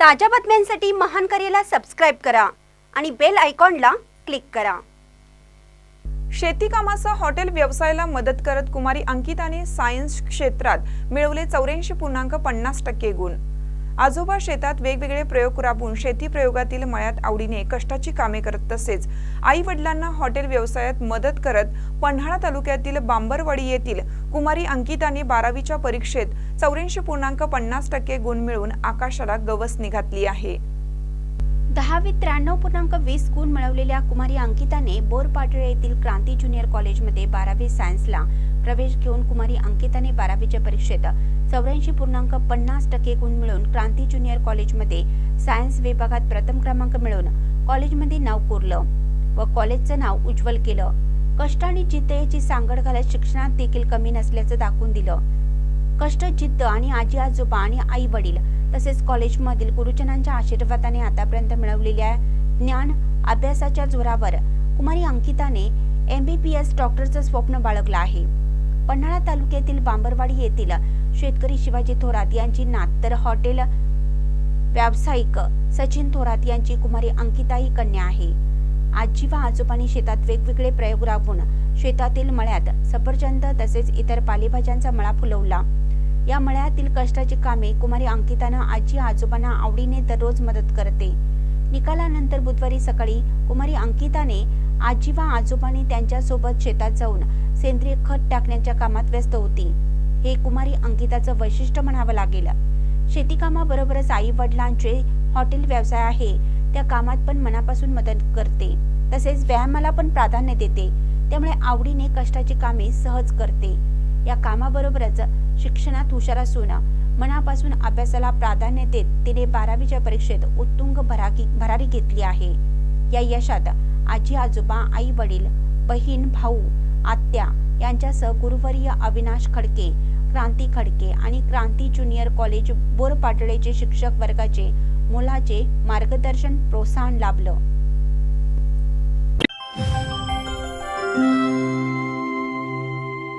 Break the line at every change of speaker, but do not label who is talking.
ताज्या बातम्यांसाठी महान करेला सबस्क्राईब करा आणि बेल आयकॉनला क्लिक करा.
शेती कामासह हॉटेल व्यवसायाला मदत करत कुमारी अंकिताने सायन्स क्षेत्रात मिळवले चौऱ्याऐंशी पूर्णांक पन्नास टक्के गुण. आजोबा शेतात वेगवेगळे प्रयोग राबवून शेती प्रयोगातील मळ्यात आवडीने कष्टाची कामे करत तसेच आई वडिलांना हॉटेल व्यवसायात मदत करत पन्हाळा तालुक्यातील बांबरवाडी येथील कुमारी अंकिताने बारावीच्या परीक्षेत चौऱ्याऐंशी पूर्णांक पन्नास टक्के गुण मिळवून आकाशाला गवसणी घातली आहे.
दहावीत त्र्याण्णव पूर्णांक वीस गुण मिळवलेल्या कुमारी अंकिताने बोरपाटळे येथील क्रांती ज्युनियर कॉलेजमध्ये बारावी सायन्सला प्रवेश घेऊन कुमारी अंकिताने बारावीच्या परीक्षेत चौऱ्याऐंशी पूर्णांक पन्नास टक्के गुण मिळवून क्रांती ज्युनियर कॉलेजमध्ये सायन्स विभागात प्रथम क्रमांक मिळवून कॉलेजमध्ये नाव कोरलं व कॉलेजचं नाव उज्ज्वल केलं. कष्ट आणि जिद्द याची सांगड घालत शिक्षणात देखील कमी नसल्याचं दाखवून दिलं. कष्ट जिद्द आणि आजी आजोबा आणि आई वडील तसेच कॉलेजमधील गुरुजनांच्या आशीर्वादाने आतापर्यंत मिळवलेल्या ज्ञान अभ्यासाच्या जोरावर कुमारी अंकिताने एम बी पी एस डॉक्टरचं स्वप्न बाळगलं आहे. पन्हाळा तालुक्यातील बांबरवाडी येथील शेतकरी शिवाजी थोरात यांची नात तर हॉटेल व्यावसायिक सचिन थोरात यांची कुमारी अंकिता ही कन्या आहे. आजी व आजोबांनी शेतात वेगवेगळे प्रयोग राबवून शेतातील मळ्यात सफरचंद तसेच इतर पालेभाज्यांचा मळा फुलवला. या मळ्यातील कष्टाची कामे कुमारी अंकितानं आजी आजोबांना आवडीने दररोज मदत करते. निकालानंतर बुधवारी सकाळी कुमारी अंकिताने आजी व आजोबांनी त्यांच्यासोबत शेतात जाऊन सेंद्रिय खत टाकण्याच्या कामात व्यस्त होती. हे कुमारी अंकिताचं वैशिष्ट्य म्हणावं लागेल. शेतीकामाबरोबरच आई वडिलांचे हॉटेल व्यवसाय आहे. त्या कामात पण मनापासून मदत करते. तसेच व्यायामाला पण प्राधान्य देते. त्यामुळे आवडीने कष्टाची कामे सहज करते. या कामाबरोबरच शिक्षणात हुशार असून मनापासून अभ्यासाला प्राधान्य देत तिने बारावीच्या परीक्षेत उत्तुंग भराकी भरारी घेतली आहे. या यशात आजी आजोबा आई वडील बहीण भाऊ आत्या यांच्यासह गुरुवर्य अविनाश खडके क्रांती खडके आणि क्रांती ज्युनियर कॉलेज बोरपाटळेचे शिक्षक वर्गाचे मुलाचे मार्गदर्शन प्रोत्साहन लाभलं.